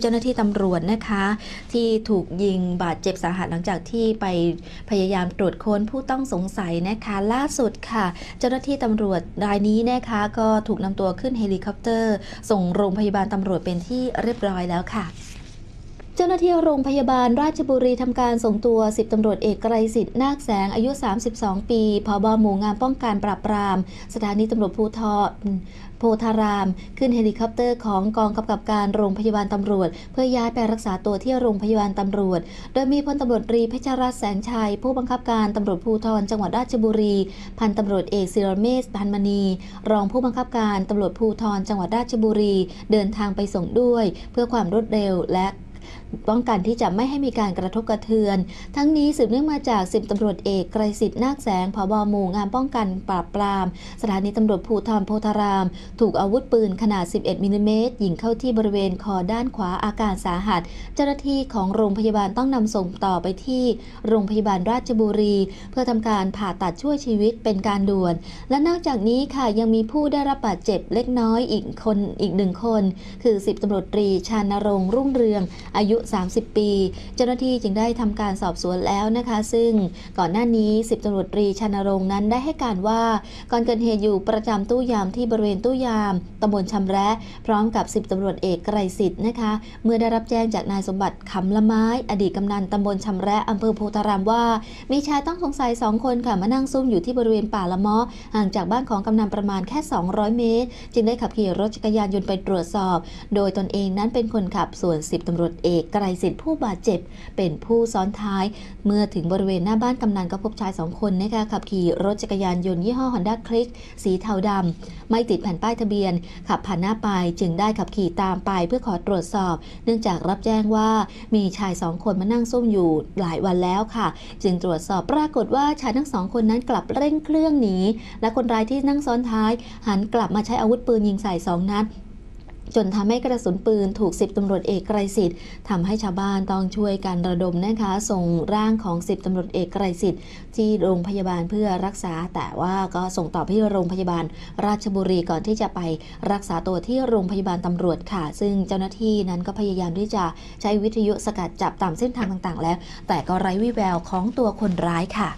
เจ้าหน้าที่ตำรวจนะคะ ที่ถูกยิงบาดเจ็บสาหัสหลังจากที่ไปพยายามตรวจค้นผู้ต้องสงสัยนะคะ ล่าสุดค่ะ เจ้าหน้าที่ตำรวจรายนี้นะคะ ก็ถูกนำตัวขึ้นเฮลิคอปเตอร์ ส่งโรงพยาบาลตำรวจเป็นที่เรียบร้อยแล้วค่ะ จ้าหน้าที่โรงพยาบาลราชบุรีทำการส่งตัว 10ตำรวจเอกไกรสิทธิ์นาคแสงอายุ 32 ปีพบหมู่งานป้องกันปราบปราม สถานีตำรวจภูธรโพธาราม ขึ้นเฮลิคอปเตอร์ของกองกำกับการโรงพยาบาลตำรวจ เพื่อย้ายไปรักษาตัวที่โรงพยาบาลตำรวจ โดยมีพลตำรวจตรีเพชรรัตน์แสงชัย ผู้บังคับการตำรวจภูธรจังหวัดราชบุรี พันตำรวจเอกศิรเมษพันมณี รองผู้บังคับการตำรวจภูธรจังหวัดราชบุรี เดินทางไปส่งด้วย เพื่อความรวดเร็วและ ป้องกันที่จะไม่ให้มีการกระทบกระเทือน ทั้งนี้สืบเนื่องมาจากสิบตำรวจเอกไกรสิทธิ์นาคแสงผบหมู่งานป้องกันปราบปราม สถานีตำรวจภูธรโพธาราม ถูกอาวุธปืนขนาด 11มิลลิเมตรยิงเข้าที่บริเวณคอด้านขวาอาการสาหัส เจ้าหน้าที่ของโรงพยาบาลต้องนำส่งต่อไปที่โรงพยาบาลราชบุรี เพื่อทำการผ่าตัดช่วยชีวิตเป็นการด่วน และนอกจากนี้ค่ะยังมีผู้ได้รับบาดเจ็บเล็กน้อยอีกคนอีกหนึ่งคน คือสิบตำรวจตรีชานรงค์รุ่งเรืองอายุ 30 ปี เจ้าหน้าที่จึงได้ทำการสอบสวนแล้วนะคะ ซึ่งก่อนหน้านี้สิบตำรวจตรีชานรงค์นั้นได้ให้การว่า ก่อนเกิดเหตุอยู่ประจำตู้ยามที่บริเวณตู้ยามตำบลชำแระพร้อมกับสิบตำรวจเอกไกรสิทธิ์นะคะ เมื่อได้รับแจ้งจากนายสมบัติคำละไม้ อดีตกำนันตำบลชำแระอำเภอโพธารามว่า มีชายต้องสงสัยสองคนค่ะมานั่งซุ่มอยู่ที่บริเวณป่าละมาะห่างจากบ้านของกำนันประมาณแค่ 200 เมตร จึงได้ขับขี่รถจักรยานยนต์ไปตรวจสอบ โดยตนเองนั้นเป็นคนขับส่วน10ตำรวจเอกไกรสิทธิ์ผู้บาดเจ็บ เป็นผู้ซ้อนท้าย เมื่อถึงบริเวณหน้าบ้านกำนันก็พบชายสองคนนะคะขับขี่รถจักรยานยนต์ยี่ห้อ Honda Click สีเทาดำไม่ติดแผ่นป้ายทะเบียน ขับผ่านหน้าไปจึงได้ขับขี่ตามไปเพื่อขอตรวจสอบ เนื่องจากรับแจ้งว่ามีชายสองคนมานั่งซุ่มอยู่หลายวันแล้วค่ะ จึงตรวจสอบปรากฏว่าชายทั้งสองคนนั้นกลับเร่งเครื่องหนีและคนร้ายที่นั่งซ้อนท้าย หันกลับมาใช้อาวุธปืนยิงใส่สองนัด จนทำให้กระสุนปืนถูกสิบตำรวจเอกไกรสิทธิ์ทำให้ชาวบ้านต้องช่วยกันระดมนะคะ ส่งร่างของสิบตำรวจเอกไกรสิทธิ์ที่โรงพยาบาลเพื่อรักษา แต่ว่าก็ส่งต่อที่โรงพยาบาลราชบุรีก่อนที่จะไปรักษาตัวที่โรงพยาบาลตำรวจค่ะ ซึ่งเจ้าหน้าที่นั้นก็พยายามที่จะใช้วิทยุสกัดจับตามเส้นทางต่างๆ แล้ว แต่ก็ไร้วี่แววของตัวคนร้ายค่ะ